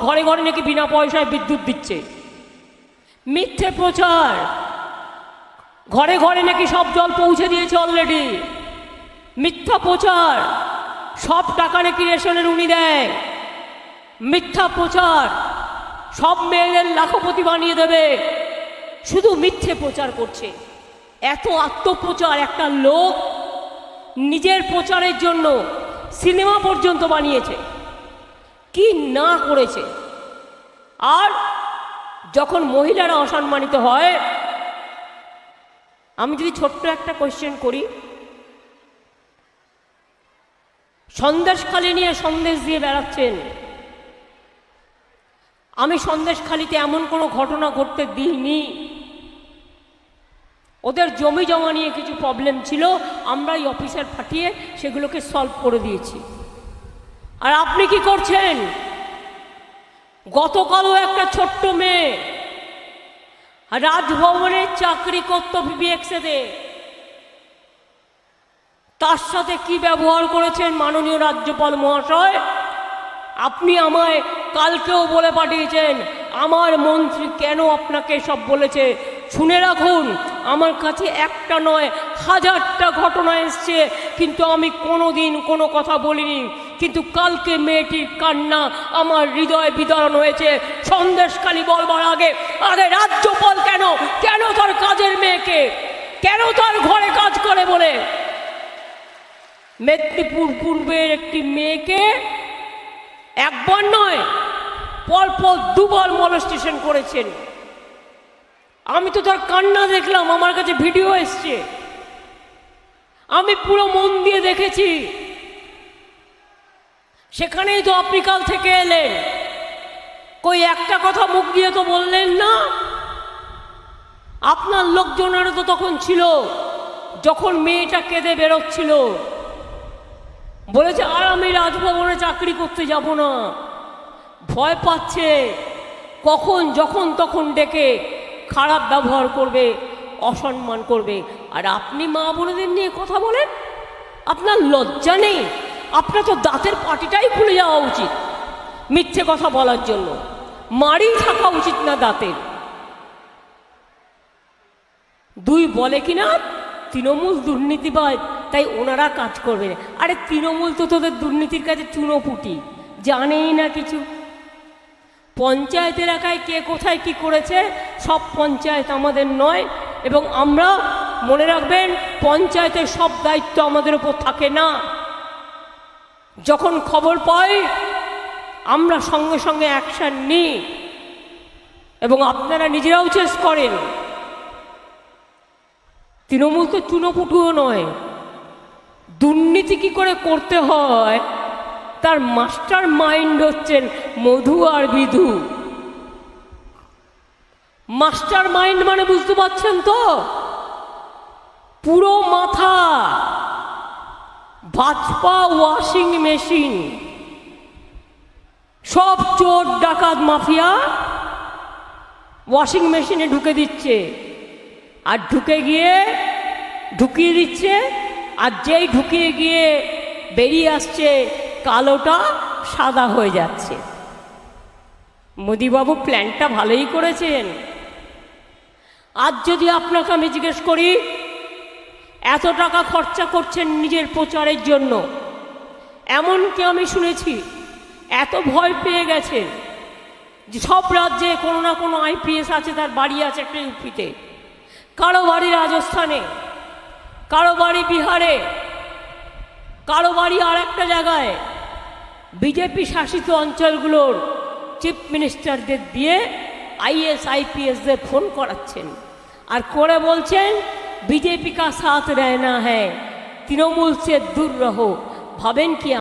ঘরে ঘরে নাকি বিনা পয়সায় বিদ্যুৎ দিচ্ছে। মিথ্যে প্রচার। ঘরে ঘরে নাকি সব জল পৌঁছে দিয়েছে অলরেডি মিথ্যা প্রচার। সব টাকা নাকি রেশনের উনি দেয়। মিথ্যা প্রচার। সব মেয়েদের লাখপতি বানিয়ে দেবে। শুধু মিথ্যে প্রচার করছে। এত আত্মপ্রচার একটা লোক নিজের প্রচারের জন্য সিনেমা পর্যন্ত বানিয়েছে। কি না করেছে। আর যখন মহিলারা অসম্মানিত হয়, আমি যদি ছোট্ট একটা কোয়েশ্চেন করি, সন্দেশখালি নিয়ে সন্দেশ দিয়ে বেড়াচ্ছেন। আমি সন্দেশখালিতে এমন কোনো ঘটনা ঘটতে দিইনি। ওদের জমি জমা নিয়ে কিছু প্রবলেম ছিল আমরা এই অফিসার পাঠিয়ে সেগুলোকে সলভ করে দিয়েছি। আর আপনি কি করছেন? গতকালও একটা ছোট্ট মেয়ে রাজভবনে চাকরি করত বিবিএক্সেতে। তার সাথে কি ব্যবহার করেছেন মাননীয় রাজ্যপাল মহাশয়? আপনি আমায় কালকেও বলে পাঠিয়েছেন, আমার মন্ত্রী কেন আপনাকে সব বলেছে? শুনে রাখুন, আমার কাছে একটা নয়, হাজারটা ঘটনা এসছে, কিন্তু আমি কোনো দিন কোনো কথা বলিনি। কিন্তু কালকে মেয়েটির কান্না আমার হৃদয় বিদারণ হয়েছে। সন্দেশখালি বলবার আগে আরে রাজ্যপাল কেন? কেন তার কাজের মেয়েকে? কেন তার ঘরে কাজ করে বলে? মেদিনীপুর পূর্বের একটি মেয়েকে একবার নয়, পরপর দুবার মলস্টেশন করেছেন। আমি তো তার কান্না দেখলাম, আমার কাছে ভিডিও এসছে। আমি পুরো মন দিয়ে দেখেছি। সেখানেই তো আপনি কাল থেকে এলেন। কই একটা কথা মুখ দিয়ে তো বললেন না? আপনার লোকজনেরও তো তখন ছিল, যখন মেয়েটা কেঁদে বেরোচ্ছিল। বলেছে, আর আমি রাজভবনে চাকরি করতে যাব না। ভয় পাচ্ছে, কখন, যখন, তখন ডেকে খারাপ ব্যবহার করবে, অসম্মান করবে। আর আপনি মা বোনেদের নিয়ে কথা বলেন? আপনার লজ্জা নেই? আপনার তো দাঁতের পাটিটাই খুলে যাওয়া উচিত মিথ্যে কথা বলার জন্য। মারি থাকা উচিত না দাঁতের। দুই বলে কিনা, তৃণমূল দুর্নীতিবাজ, তাই ওনারা কাজ করবে। আরে তৃণমূল তো তোদের দুর্নীতির কাছে চুনোপুটি, জানেই না কিছু। পঞ্চায়েত এলাকায় কে কোথায় কি করেছে, সব পঞ্চায়েত আমাদের নয়, এবং আমরা মনে রাখবেন, পঞ্চায়েতের সব দায়িত্ব আমাদের ওপর থাকে না। যখন খবর পাই, আমরা সঙ্গে সঙ্গে অ্যাকশান নিই এবং আপনারা নিজেরাও চেস করেন। তৃণমূল তো চুনোপুটুও নয়, দুর্নীতি কি করে করতে হয়? তার মাস্টার মাইন্ড হচ্ছেন মধু আর বিধু। মাস্টার মাইন্ড মানে বুঝতে পারছেন তো? পুরো মাথা। ভাজপা ওয়াশিং মেশিন সব চোর ডাকাত মাফিয়া ওয়াশিং মেশিনে ঢুকে দিচ্ছে। আর ঢুকে গিয়ে ঢুকিয়ে দিচ্ছে, আর যেই ঢুকিয়ে গিয়ে বেরিয়ে আসছে, কালোটা সাদা হয়ে যাচ্ছে। মোদিবাবু প্ল্যানটা ভালোই করেছেন। আজ যদি আপনাকে আমি জিজ্ঞেস করি এত টাকা খরচা করছেন নিজের প্রচারের জন্য। এমনকি আমি শুনেছি? এত ভয় পেয়ে গেছেন যে সব রাজ্যে কোনো না কোনো আইপিএস আছে, তার বাড়ি আছে একটা ইউপিতে। কারও বাড়ি রাজস্থানে, কারও বাড়ি বিহারে, কারও বাড়ি আর একটা জায়গায়। বিজেপি শাসিত অঞ্চলগুলোর চিফ মিনিস্টারদের দিয়ে আইএস আইপিএসদের ফোন করাচ্ছেন। আর করে বলছেন बीजेपी का साथ रहना है। तृणमूल से दूर रहो। भवन किया